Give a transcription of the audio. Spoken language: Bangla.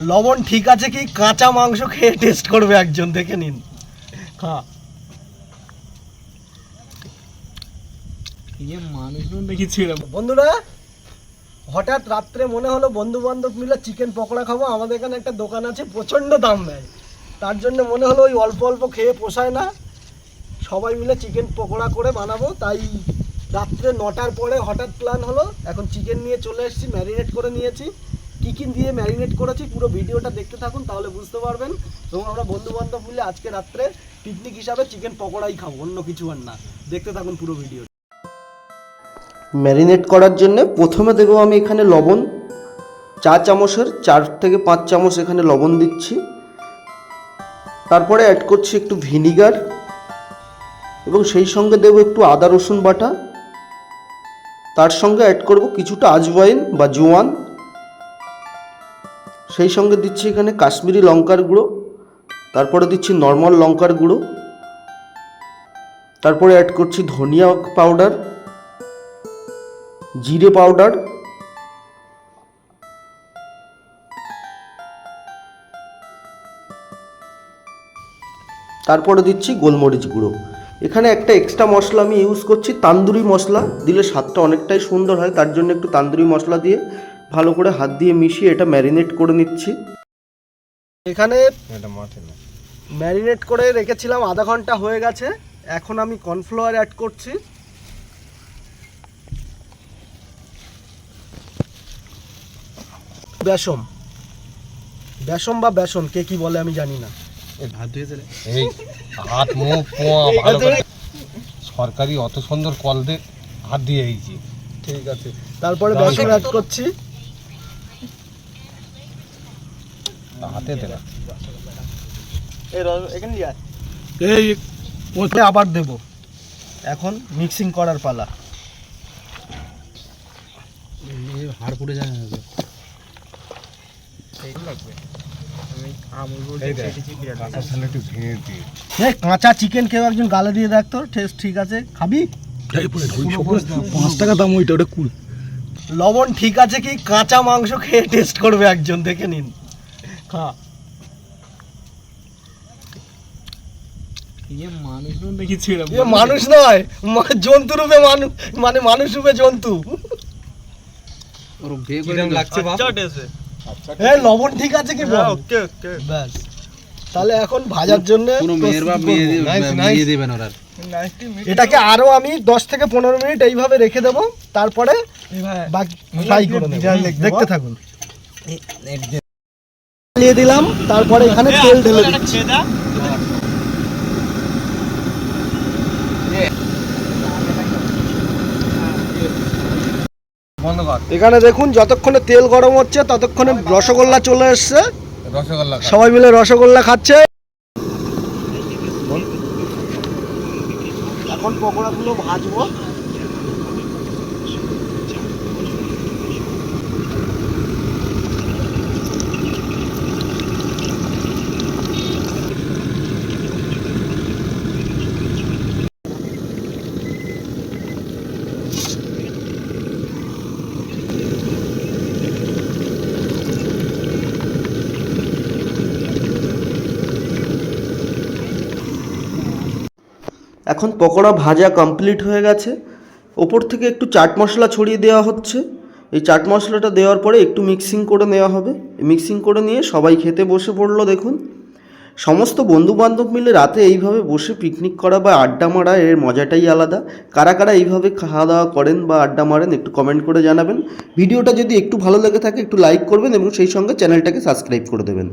লবণ ঠিক আছে কি? কাঁচা মাংস খেয়ে টেস্ট করবে একজন দেখে নিন। ইয়ে বন্ধুরা হঠাৎ রাত্রে মনে হলো বন্ধু বান্ধব মিলে চিকেন পকোড়া খাব আমাদের এখানে একটা দোকান আছে প্রচণ্ড দাম নেয়। তার জন্য মনে হলো ওই অল্প অল্প খেয়ে পোষায় না। সবাই মিলে চিকেন পকোড়া করে বানাবো তাই রাত্রে নটার পরে হঠাৎ প্ল্যান হলো এখন চিকেন নিয়ে চলে এসেছি ম্যারিনেট করে নিয়েছি। কী কী দিয়ে ম্যারিনেট করেছি, পুরো ভিডিওটা দেখতে থাকুন, তাহলে বুঝতে পারবেন। এবং আমরা বন্ধু বান্ধব মিলে আজকে রাত্রে পিকনিক হিসাবে চিকেন পকোড়াই খাব, অন্য কিছু আর না। দেখতে থাকুন পুরো ভিডিও ম্যারিনেট করার জন্য প্রথমে দেবো আমি এখানে লবণ। চা চামচের, চার থেকে পাঁচ চামচ এখানে লবণ দিচ্ছি। তারপরে অ্যাড করছি একটু ভিনিগার এবং সেই সঙ্গে দেবো একটু আদা রসুন বাটা। তার সঙ্গে অ্যাড করব কিছুটা আজওয়াইন বা জোয়ান। সেই সঙ্গে দিচ্ছি এখানে কাশ্মীরি লঙ্কার গুঁড়ো, তারপরে দিচ্ছি নর্মাল লঙ্কার গুঁড়ো, তারপরে অ্যাড করছি ধনিয়া পাউডার জিরে পাউডার তারপরে দিচ্ছি গোলমরিচ গুঁড়ো। এখানে একটা এক্সট্রা মশলা আমি ইউজ করছি, তান্দুরি মশলা, দিলে স্বাদটা অনেকটাই সুন্দর হয়, তার জন্য একটু তান্দুরি মশলা দিয়ে ভালো করে হাত দিয়ে মিশিয়ে এটা ম্যারিনেট করে নিচ্ছি। এখানে ম্যারিনেট করে রেখেছিলাম আধা ঘণ্টা হয়ে গেছে। এখন আমি কর্নফ্লাওয়ার অ্যাড করছি। বেসম বেসম বা বেসন কে কি বলে আমি জানি না। হাত ধুয়েছে এই হাত মুখ ভালো করে। সরকারি অত সুন্দর কল দে হাত দিয়ে ঠিক আছে। তারপরে বেসন অ্যাড করছি। হাতে দে না এই ওইটা আবার দেব। এখন মিক্সিং করার পালা। হাড় পুড়ে যায় না কাঁচা চিকেন কেউ একজন গালে দিয়ে দেখ তো টেস্ট ঠিক আছে। খাবি? পাঁচ টাকা দাম ওইটা ওটা কুল। লবণ ঠিক আছে কি? কাঁচা মাংস খেয়ে টেস্ট করবে একজন দেখে নিন। খা ইয়ে মানুষ নয় জন্তু রূপে মানুষ মানে মানুষ রূপে জন্তু। লাগছে লবণ ঠিক আছে কি বল? ব্যাস। তাহলে এখন ভাজার জন্য প্রস্তুতি করব। নিয়ে দেবেন ওরা। এটাকে আরও আমি দশ থেকে পনেরো মিনিট এইভাবে রেখে দেবো। তারপরে দেখতে থাকুন। দিয়ে দিলাম তারপরে এখানে তেল ঢেলে দিচ্ছি। এখানে দেখুন যতক্ষণে তেল গরম হচ্ছে ততক্ষণে রসগোল্লা চলে এসছে। রসগোল্লা সবাই মিলে রসগোল্লা খাচ্ছে। এখন পকোড়াগুলো ভাজবো। এখন পকোড়া ভাজা কমপ্লিট হয়ে গেছে। ওপর থেকে একটু চাট মশলা ছড়িয়ে দেওয়া হচ্ছে। এই চাট মশলাটা দেওয়ার পরে একটু মিক্সিং করে নেওয়া হবে। মিক্সিং করে নিয়ে সবাই খেতে বসে পড়ল দেখুন। সমস্ত বন্ধু বান্ধব মিলে রাতে এইভাবে বসে পিকনিক করা বা আড্ডা মারা, এর মজাটাই আলাদা। কারা কারা এইভাবে খাওয়া দাওয়া করেন বা আড্ডা মারেন একটু কমেন্ট করে জানাবেন। ভিডিওটা যদি একটু ভালো লেগে থাকে, একটু লাইক করবেন এবং সেই সঙ্গে চ্যানেলটাকে সাবস্ক্রাইব করে দেবেন।